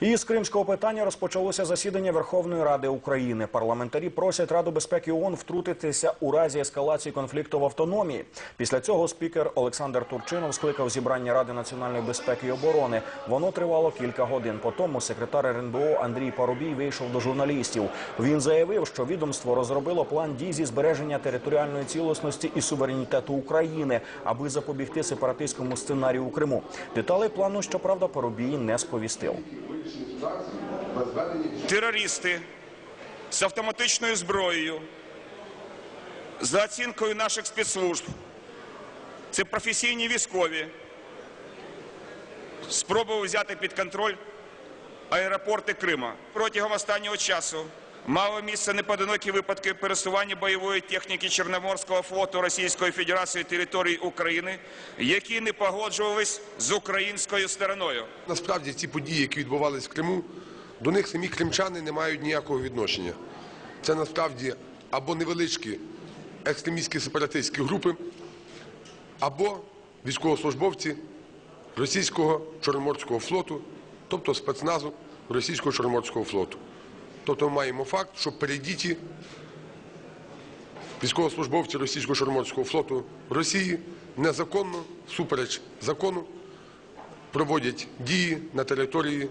І з кримського питання розпочалося засідання Верховної Ради України. Парламентарі просять Раду безпеки ООН втрутитися у разі ескалації конфлікту в автономії. Після цього спікер Олександр Турчинов скликав зібрання Ради національної безпеки і оборони. Воно тривало кілька годин. По тому секретар РНБО Андрій Парубій вийшов до журналістів. Він заявив, що відомство розробило план дій зі збереження територіальної цілісності і суверенітету України, аби запобігти сепаратистському сценарію у Криму. Деталей плану, щоправда, Парубій не сповістив. Терористи з автоматичною зброєю, за оцінкою наших спецслужб, це професійні військові, спробували взяти під контроль аеропорти Крима. Протягом останнього часу мали місце непоодинокі випадки пересування бойової техніки Чорноморського флоту Російської Федерації території України, які не погоджувались з українською стороною. Насправді ці події, які відбувалися в Криму, до них самі кримчани не мають ніякого відношення. Це насправді або невеличкі екстремістські сепаратистські групи, або військовослужбовці російського Чорноморського флоту, тобто спецназу російського Чорноморського флоту. Тобто ми маємо факт, що перейдіті військовослужбовці російського Чорноморського флоту Росії незаконно, всупереч закону, проводять дії на території